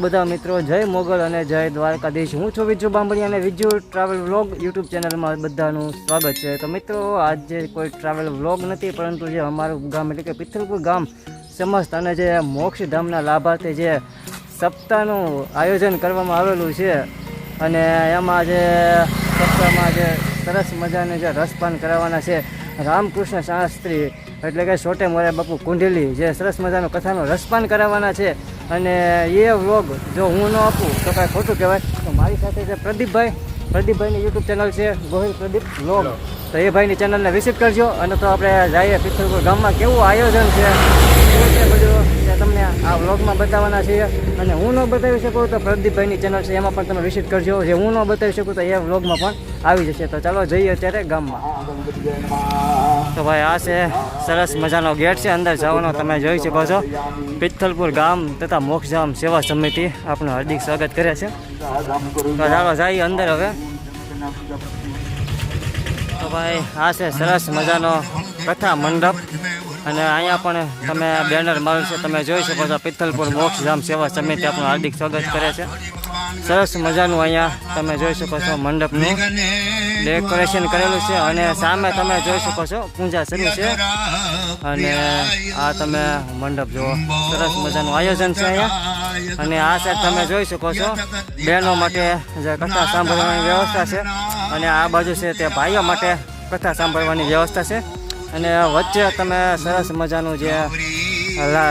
બધા મિત્રો, જય મોગલ અને જય દ્વારકાધીશ. હું છું વિજુ બાંભણી અને વિજુ ટ્રાવેલ વ્લોગ યુટ્યુબ ચેનલમાં બધાનું સ્વાગત છે. તો મિત્રો, આજે કોઈ ટ્રાવેલ વ્લોગ નથી, પરંતુ જે અમારું ગામ, એટલે કે પિથલપુર ગામ, સમસ્ત અને જે મોક્ષધામના લાભાર્થી જે સપ્તાહનું આયોજન કરવામાં આવેલું છે. અને એમાં જે સપ્તાહમાં જે સરસ મજાને જે રસપાન કરાવવાના છે. રામકૃષ્ણ શાસ્ત્રી, એટલે કે છોટે મોરે બાપુ કુંડેલી જે સરસ મજાનો કથાનું રસપાન કરાવવાના છે. અને એ વ્લોગ જો હું ન આપું તો કાંઈ ખોટું કહેવાય. તો મારી સાથે છે પ્રદીપભાઈ. પ્રદીપભાઈની યુટ્યુબ ચેનલ છે ગોહિલ પ્રદીપ વ્લોગ તો એ ભાઈની ચેનલને વિઝિટ કરજો. અને તો આપણે જઈએ પિથલપુર ગામમાં. કેવું આયોજન છે? શું છે બધું? તે તમને આ વ્લોગમાં બતાવવાના છીએ. અને હું ન બતાવી શકું તો પ્રદીપભાઈની ચેનલ છે એમાં પણ તમે વિઝિટ કરજો. જે હું ન બતાવી શકું તો એ વ્લોગમાં પણ આવી જશે. તો ચાલો જઈએ અત્યારે ગામમાં. તો ભાઈ આ છે સરસ મજાનો ગેટ છે, અંદર જવાનો તમે જોઈ શકો છો. પિથલપુર ગામ તથા મોક્ષધામ સેવા સમિતિ આપનું હાર્દિક સ્વાગત કરે છે. તો ચાલો જઈએ અંદર હવે. તો ભાઈ આ છે સરસ મજાનો કથા મંડપ. અને અહીંયા પણ તમે બેનર માર્યું છે, તમે જોઈ શકો છો પિથલપુર મોક્ષધામ સેવા સમિતિ આપણું હાર્દિક સ્વાગત કરે છે. સરસ મજાનું અહીંયા તમે જોઈ શકો છો મંડપનું ડેકોરેશન કરેલું છે અને સામે તમે જોઈ શકો છો પૂજા શરૂ છે. અને આ તમે મંડપ જુઓ, સરસ મજાનું આયોજન છે અહીંયા. અને આ સાઈડ તમે જોઈ શકો છો, બહેનો માટે જે કથા સાંભળવાની વ્યવસ્થા છે. અને આ બાજુ છે તે ભાઈઓ માટે કથા સાંભળવાની વ્યવસ્થા છે. અને વચ્ચે તમે સરસ મજાનું જે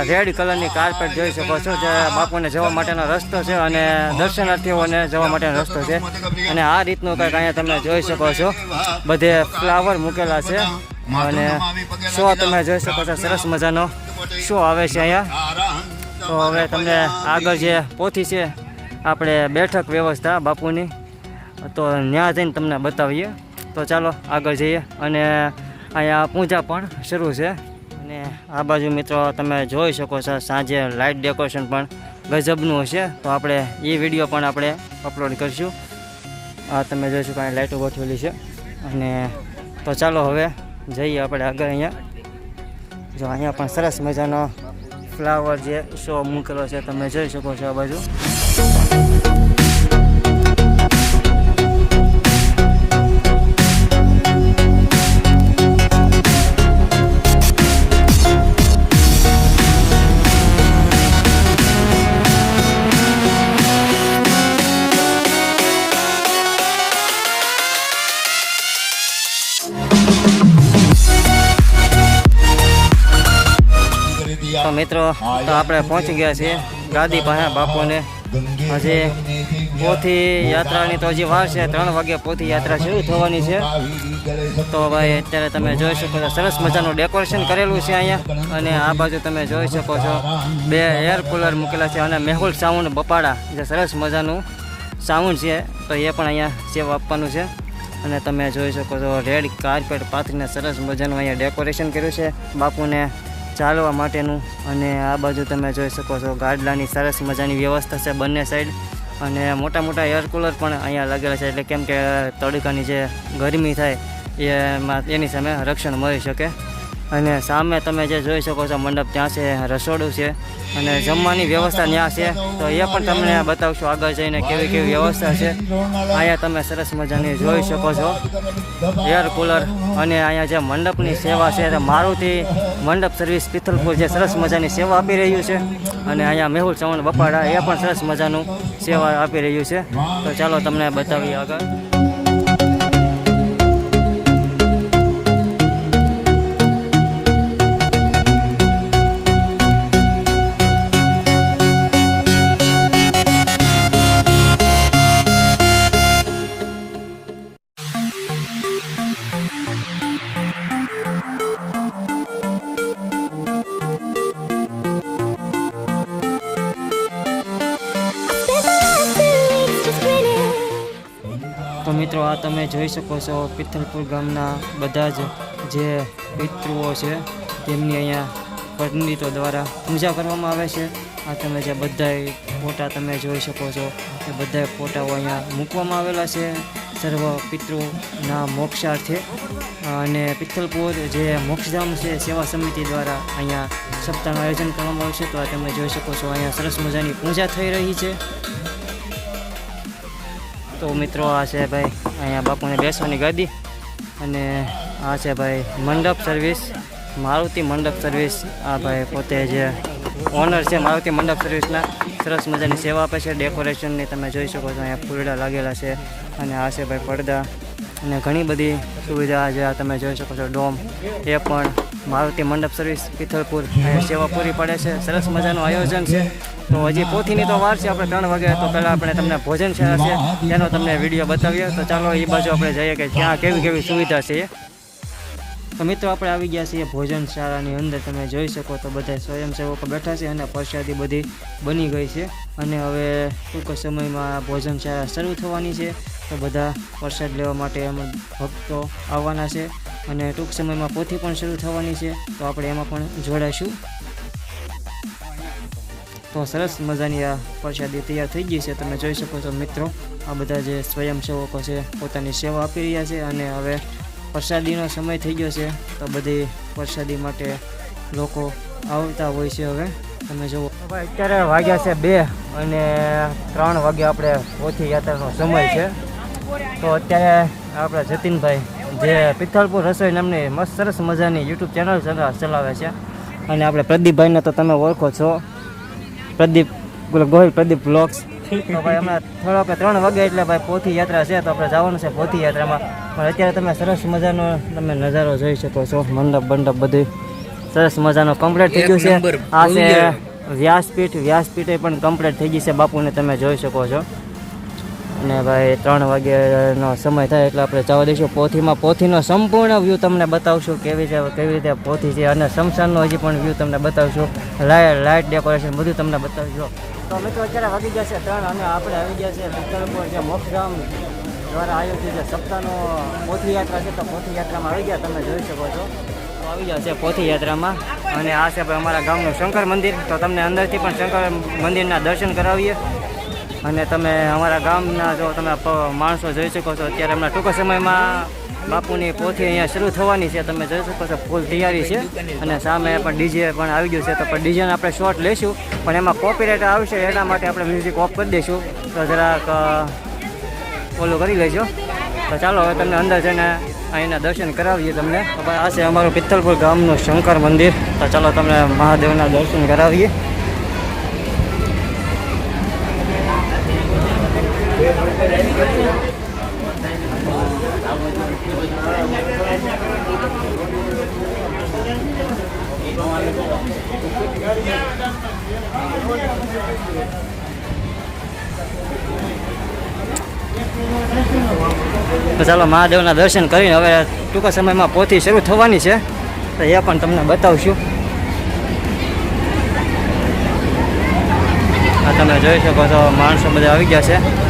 રેડ કલરની કાર્પેટ જોઈ શકો છો, જે બાપુને જવા માટેનો રસ્તો છે અને દર્શનાર્થીઓને જવા માટેનો રસ્તો છે. અને આ રીતનું કંઈક અહીંયા તમે જોઈ શકો છો. બધે ફ્લાવર મૂકેલા છે અને શો તમે જોઈ શકો છો, સરસ મજાનો શો આવે છે અહીંયા. તો હવે તમને આગળ જે પોથી છે, આપણે બેઠક વ્યવસ્થા બાપુની. તો ત્યાં જઈને તમને બતાવીએ. તો ચાલો આગળ જઈએ અને અહીંયા પૂજા પણ શરૂ છે. અને આ બાજુ મિત્રો તમે જોઈ શકો છો, સાંજે લાઇટ ડેકોરેશન પણ ગજબનું હશે. તો આપણે એ વીડિયો પણ આપણે અપલોડ કરીશું. આ તમે જોઈશું કાંઈ લાઇટો ગોઠવેલી છે. અને તો ચાલો હવે જઈએ આપણે આગળ અહીંયા. જો અહીંયા પણ સરસ મજાનો ફ્લાવર જે શો મૂકેલો છે, તમે જોઈ શકો છો આ બાજુ. મિત્રો, તો આપણે પહોંચી ગયા છીએ ગાદી પાસે બાપુને. હજી પોથી યાત્રાની તો હજી વાર છે, ત્રણ વાગે પોથી યાત્રા શરૂ થવાની છે. તો ભાઈ, અત્યારે તમે જોઈ શકો છો, સરસ મજાનું ડેકોરેશન કરેલું છે અહીંયા. અને આ બાજુ તમે જોઈ શકો છો, બે એર કુલર મૂકેલા છે અને મેહુલ સાઉન્ડ બપાડા. જે સરસ મજાનું સાઉન્ડ છે, તો એ પણ અહીંયા સેવા આપવાનું છે. અને તમે જોઈ શકો છો, રેડ કાર્પેટ પાથરીને સરસ મજાનું અહીંયા ડેકોરેશન કર્યું છે બાપુને. ચાલવા માટેનું અને આ બાજુ તમે જોઈ શકો છો, ગાડલાની સરસ મજાની વ્યવસ્થા છે બંને સાઈડ અને મોટા મોટા એર કુલર પણ અહીંયા લાગેલા છે, એટલે કેમ કે તડકાની જે ગરમી થાય એમાં એની સામે રક્ષણ મળી શકે. અને સામે તમે જે જોઈ શકો છો, મંડપ ત્યાં છે, રસોડું છે અને જમવાની વ્યવસ્થા ત્યાં છે. તો એ પણ તમને બતાવશું આગળ જઈને કેવી કેવી વ્યવસ્થા છે. અહીંયા તમે સરસ મજાની જોઈ શકો છો. એર કુલર અને અહીંયા જે મંડપની સેવા છે મારુતિ મંડપ સર્વિસ પિથલપુર જે સરસ મજાની સેવા આપી રહ્યું છે. અને અહીંયા મેહુલ ચવણ બપાડા એ પણ સરસ મજાનું સેવા આપી રહ્યું છે. તો ચાલો તમને બતાવીએ આગળ. મિત્રો, આ તમે જોઈ શકો છો પિથલપુર ગામના બધા જ જે પિતૃઓ છે, તેમની અહીંયા પંડિતો દ્વારા પૂજા કરવામાં આવે છે. આ તમે જે બધાય ફોટા તમે જોઈ શકો છો, એ બધા ફોટાઓ અહીંયા મૂકવામાં આવેલા છે. સર્વ પિતૃના મોક્ષાર્થે. અને પિથલપુર જે મોક્ષધામ છે, સેવા સમિતિ દ્વારા અહીંયા સપ્તાહનું આયોજન કરવામાં આવશે તો આ તમે જોઈ શકો છો, અહીંયા સરસ મજાની પૂજા થઈ રહી છે. તો મિત્રો આ છે ભાઈ, અહીંયા બાપુને બેસવાની ગાદી અને આ છે ભાઈ મંડપ સર્વિસ મારુતિ મંડપ સર્વિસ આ ભાઈ પોતે જે ઓનર છે મારુતિ મંડપ સર્વિસના સરસ મજાની સેવા આપે છે ડેકોરેશનની તમે જોઈ શકો છો, અહીંયા ફૂલડા લાગેલા છે અને આ છે ભાઈ પડદા અને ઘણી બધી સુવિધા જે તમે જોઈ શકો છો, ડોમ એ પણ મારુતિ મંડપ સર્વિસ પિથલપુર. સેવા પૂરી પડે છે. સરસ મજાનું આયોજન છે. તો હજી પોથીની તો વાર છે. આપણે ત્રણ વાગે તો પહેલાં આપણે તમને ભોજન છે તેનો તમને વીડિયો બતાવીએ. તો ચાલો એ બાજુ આપણે જઈએ કે ત્યાં કેવી કેવી સુવિધા છે. તો મિત્રો, આપણે આવી ગયા છીએ ભોજન શાળાની અંદર. તમે જોઈ શકો તો બધા સ્વયંસેવકો બેઠા છે અને પ્રસાદી બધી બની ગઈ છે. અને હવે ટૂંક સમયમાં ભોજન શાળા શરૂ થવાની છે. તો બધા પ્રસાદ લેવા માટે એમ ભક્તો આવવાના છે. અને ટૂંક સમયમાં પોથી પણ શરૂ થવાની છે. તો આપણે એમાં પણ જોડાઈશું તો સરસ મજાની આ પ્રસાદી તૈયાર થઈ ગઈ છે. તમે જોઈ શકો છો મિત્રો, આ બધા જે સ્વયંસેવકો છે પોતાની સેવા આપી રહ્યા છે અને હવે પ્રસાદીનો સમય થઈ ગયો છે. તો બધી પ્રસાદી માટે લોકો આવતા હોય છે હવે. તમે જુઓ. અત્યારે વાગ્યા છે બે અને ત્રણ વાગે આપણે પોથી યાત્રાનો સમય છે. તો અત્યારે આપણા જતીનભાઈ જે પિથલપુર રસોઈ નામની મસ્ત સરસ મજાની યુટ્યુબ ચેનલ ચલાવે છે. અને આપણે પ્રદીપભાઈને તો તમે ઓળખો છો. પ્રદીપ ગોહિલ પ્રદીપ બ્લોગ્સ તો ભાઈ હમણાં થોડો કે ત્રણ વાગે એટલે ભાઈ પોથી યાત્રા છે તો આપણે જવાનું છે પોથી યાત્રામાં. પણ અત્યારે તમે સરસ મજાનો તમે નજારો જોઈ શકો છો. મંડપ મંડપ બધું સરસ મજાનો કમ્પ્લીટ થઈ ગયું છે. આ છે વ્યાસપીઠ. વ્યાસપીઠે પણ કમ્પ્લીટ થઈ ગઈ છે. બાપુને તમે જોઈ શકો છો. અને ભાઈ, ત્રણ વાગ્યાનો સમય થાય એટલે આપણે જવા દઈશું પોથીમાં. પોથીનો સંપૂર્ણ વ્યૂ તમને બતાવશું કેવી છે, કેવી રીતે પોથી છે અને શમશાનનો હજી પણ વ્યૂ તમને બતાવશું. લાઇટ લાઇટ ડેકોરેશન બધું તમને બતાવશું. તો મિત્રો, અત્યારે વાગી ગયા છે ત્રણ અને આપણે આવી ગયા છે વિક્રમપુર જે મોક્ષધામ દ્વારા આયોજિત જે સપ્તાહનો પોથી યાત્રા છે. તો પોથી યાત્રામાં આવી ગયા, તમે જોઈ શકો છો. આવી ગયા છે પોથી યાત્રામાં અને આ છે ભાઈ અમારા ગામનું શંકર મંદિર. તો તમને અંદરથી પણ શંકર મંદિરના દર્શન કરાવીએ. અને તમે અમારા ગામના જો તમે માણસો જોઈ શકો છો, અત્યારે હમણાં ટૂંક સમયમાં બાપુની પોથી અહીંયા શરૂ થવાની છે. તમે જોઈ શકો છો ફૂલ તૈયારી છે. અને સામે પણ ડીજે પણ આવી ગયું છે. તો પણ ડીજેને આપણે શોર્ટ લઈશું. પણ એમાં કોપીરાઇટ આવશે, એના માટે આપણે મ્યુઝિક ઓફ કરી દઈશું. તો જરાક ફોલો કરી લેજો. તો ચાલો, હવે તમને અંદર જઈને અહીંના દર્શન કરાવીએ તમને. આ છે અમારું પિત્તલપુર ગામનું શંકર મંદિર. તો ચાલો, તમને મહાદેવના દર્શન કરાવીએ. તો ચાલો મહાદેવના દર્શન કરીને હવે ટૂંકા સમયમાં પોથી શરૂ થવાની છે. તો એ પણ તમને બતાવશું. આ તમે જોઈ શકો છો, માણસો બધા આવી ગયા છે.